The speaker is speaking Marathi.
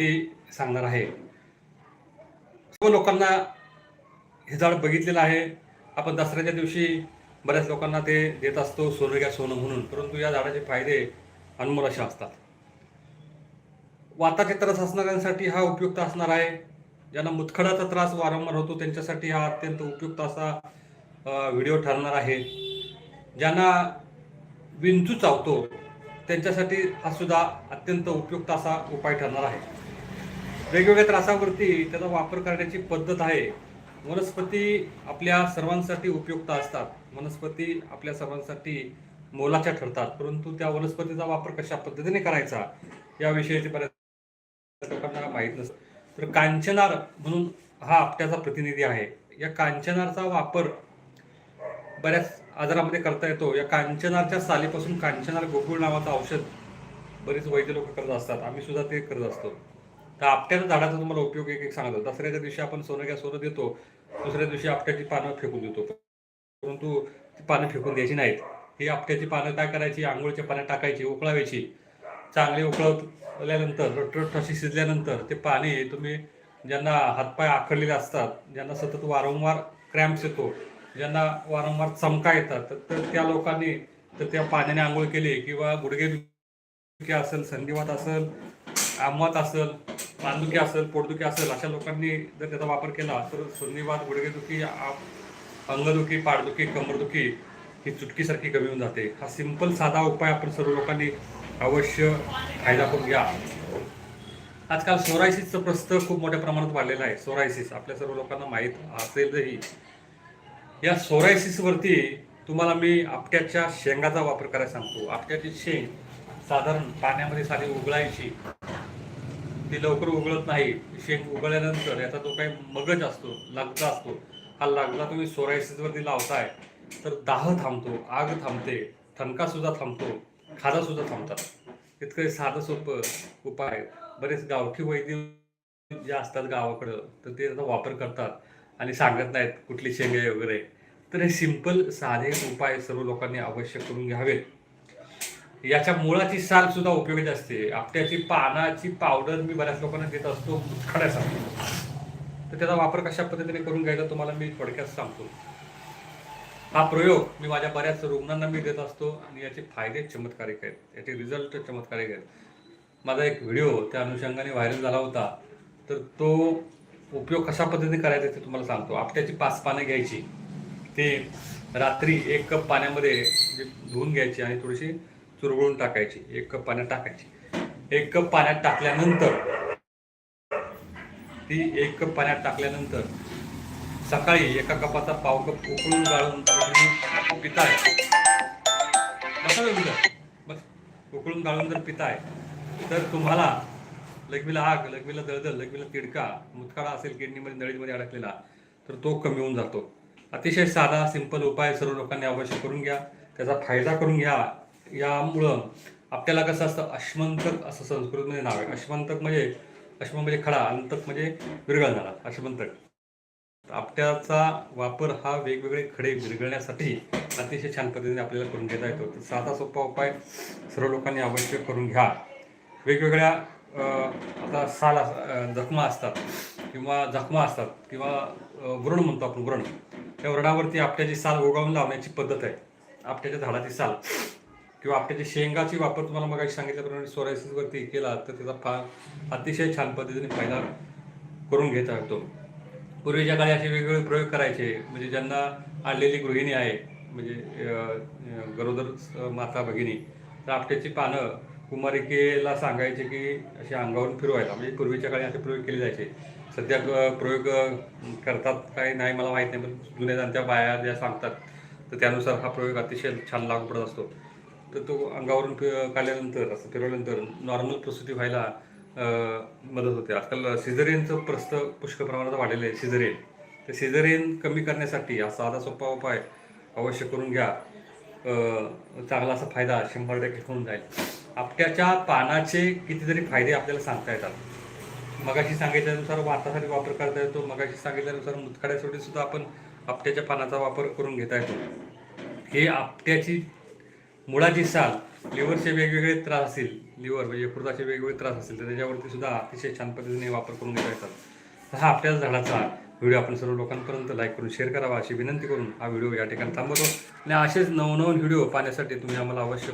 माहिती सांगणार आहे. सर्व लोकांना हे झाड बघितलेलं आहे. आपण दसऱ्याच्या दिवशी बऱ्याच लोकांना ते देत असतो सोनं घ्या सोनं म्हणून. परंतु या झाडाचे फायदे अनमोल असे असतात. वाताचे त्रास असणाऱ्यांसाठी हा उपयुक्त असणार आहे. ज्यांना मुतखडाचा त्रास वारंवार होतो त्यांच्यासाठी हा अत्यंत उपयुक्त असा व्हिडिओ ठरणार आहे. ज्यांना विंचू चावतो त्यांच्यासाठी हा सुद्धा अत्यंत उपयुक्त असा उपाय ठरणार आहे. वेगवेगळ्या त्रासावरती त्याचा वापर करण्याची पद्धत आहे. वनस्पती आपल्या सर्वांसाठी उपयुक्त असतात. वनस्पती आपल्या सर्वांसाठी मोलाच्या ठरतात. परंतु त्या वनस्पतीचा वापर कशा पद्धतीने करायचा याविषयीचे बऱ्याच लोकांना माहीत नसतं. तर कांचनार म्हणून हा आपट्याचा प्रतिनिधी आहे. या कांचनारचा वापर बऱ्याच आजारामध्ये करता येतो. या कांचनारच्या सालीपासून कांचनार गोकुळ नावाचं औषध बरेच वैद्य लोक करत असतात. आम्ही सुद्धा ते करत असतो. तर आपट्याच्या झाडाचा तुम्हाला उपयोग एक एक सांगतो. दसऱ्याच्या दिवशी आपण सोनं घ्या सोनं देतो. दुसऱ्या दिवशी आपट्याची पानं फेकून देतो. परंतु ती पानं फेकून द्यायची नाहीत. ही आपट्याची पानं काय करायची? आंघोळच्या पाण्यात टाकायची उकळावायची. चांगली उकळवल्यानंतर रटरट अशी शिजल्यानंतर ते पाणी तुम्ही ज्यांना हातपाय आखडलेले असतात ज्यांना सतत वारंवार क्रॅम्प्स येतो ज्यांना वारंवार चमका येतात तर- तर त्या लोकांनी तर त्या पाण्याने आंघोळ केली किंवा गुडघे असेल संधिवात असेल आमवात असेल पानदुखी असेल पोटदुखी असेल अशा लोकांनी जर त्याचा वापर केला तर संधिवात गुडघेदुखी अंगदुखी पाठदुखी कमरदुखी ही चुटकीसारखी कमी होऊन जाते. हा सिंपल साधा उपाय आपण सर्व लोकांनी अवश्य फायदा करून घ्या. आजकाल सोरायसिसचं प्रस्त खूप मोठ्या प्रमाणात वाढलेलं आहे. सोरायसिस आपल्या सर्व लोकांना माहीत असेलही. या सोरायसिसवरती तुम्हाला मी आपट्याच्या शेंगाचा वापर करायला सांगतो. आपट्याची शेंग साधारण पाण्यामध्ये साधी उगळायची ते लवकर उगळत नाही. शेंग उगळल्यानंतर याचा जो काही मगज असतो लगदा असतो. हा लगदा तुम्ही सोरायसिसवरती लावताय तर दाह थांबतो आग थांबते ठणकासुद्धा थांबतो खादासुद्धा थांबतात. इतकं साधं सोपं उपाय बरेच गावठी वैद्य जे असतात गावाकडं तर ते त्याचा वापर करतात आणि सांगत नाहीत कुठली शेंगे वगैरे. तर हे सिंपल साधे उपाय सर्व लोकांनी अवश्य करून घ्यावेत. याच्या मुळाची साल सुद्धा उपयोगी असते आपट्याची पानाची पावडर मी बऱ्याच लोकांना देत असतो खड्यासाठी तर त्याचा वापर कशा पद्धतीने करून घ्यायचा तुम्हाला मी थोडक्यात सांगतो. हा प्रयोग मी माझ्या बऱ्याच रुग्णांना मी देत असतो आणि याचे फायदे चमत्कारिक आहेत. याचे रिझल्ट चमत्कारिक आहेत. माझा एक व्हिडिओ त्या अनुषंगाने व्हायरल झाला होता. तर तो उपयोग कशा पद्धतीने करायचा ते तुम्हाला सांगतो. आपट्याची पाच पानं घ्यायची. ते रात्री एक कप पाण्यामध्ये म्हणजे धुवून घ्यायची आणि थोडीशी चुरगळून टाकायची एक कप पाण्यात टाकायची. एक कप पाण्यात टाकल्यानंतर ती एक कप पाण्यात टाकल्यानंतर सकाळी एका कपाचा पाव कप उकळून गाळून पिताय. बसा बस. उकळून गाळून जर पिताय तर तुम्हाला लघवीला आग लघवीला दळदळ लघवीला तिडका मुतकाळा असेल किडनीमध्ये नळीमध्ये अडकलेला तर तो कमी होऊन जातो. अतिशय साधा सिंपल उपाय सर्व लोकांनी अवश्य करून घ्या. त्याचा फायदा करून घ्या. यामुळं आपल्याला कसं असतं अश्मंतक असं संस्कृतमध्ये नाव आहे. अश्मंतक म्हणजे अश्म म्हणजे खडा अंतक म्हणजे विरघळणारा अश्मंतक आपट्याचा वापर हा वेगवेगळे खडे विरघळण्यासाठी अतिशय छान पद्धतीने आपल्याला करून घेता येतो. तर साधा सोपा उपाय सर्व लोकांनी अवश्य करून घ्या. वेगवेगळ्या आता साल अस- जखमा असतात किंवा जखमा असतात किंवा व्रण म्हणतो आपण व्रण. त्या व्रणावरती आपट्याची साल उगावून लावण्याची पद्धत आहे आपट्याच्या झाडाची साल किंवा आपट्याची शेंगाची वापर तुम्हाला मग सांगितल्याप्रमाणे सोरायसिसवरती केला तर त्याचा फार अतिशय छान पद्धतीने फायदा करून घेता येतो पूर्वीच्या काळी असे वेगवेगळे प्रयोग करायचे म्हणजे ज्यांना आणलेली गृहिणी आहे म्हणजे गरोदर माता भगिनी तर आपट्याची पानं कुमारिकेला सांगायचे की असे अंगावरून फिरवायला. म्हणजे पूर्वीच्या काळी असे प्रयोग केले जायचे. सध्या प्रयोग करतात काही नाही मला माहीत नाही पण जुन्या जाणत्या बाया ज्या सांगतात तर त्यानुसार हा प्रयोग अतिशय छान लागू पडत असतो. तर तो अंगावरून फि- काढल्यानंतर असं फिरवल्यानंतर नॉर्मल प्रसूती व्हायला मदत होते. आजकाल सिझरियनचं प्रस्त पुष्कळ प्रमाणात वाढलेलं आहे सिझरियन तर सिझरियन कमी करण्यासाठी हा साधा सोपा उपाय अवश्य करून घ्या. चांगला असा फायदा शंभर टक्के होऊन जाईल. आपट्याच्या पानाचे कितीतरी फायदे आपल्याला सांगता येतात. मगाशी सांगितल्यानुसार वातासाठी वापर करता येतो मगाशी सांगितल्यानुसार मुतखड्यासाठी सुद्धा आपण आपट्याच्या पानाचा वापर करून घेता येतो. हे आपट्याची मुळाची साल लिव्हरचे वेगवेगळे त्रास असतील लिव्हर म्हणजे यकृताचे वेगवेगळे त्रास असतील तर त्याच्यावरती सुद्धा अतिशय छान पद्धतीने वापर करून घेता येतात. तर हा आपल्याच झाडाचा व्हिडिओ आपण सर्व लोकांपर्यंत लाईक करून शेअर करावा अशी विनंती करून हा व्हिडिओ या ठिकाणी थांबवतो. आणि असेच नवनवीन व्हिडिओ पाहण्यासाठी तुम्ही आम्हाला अवश्य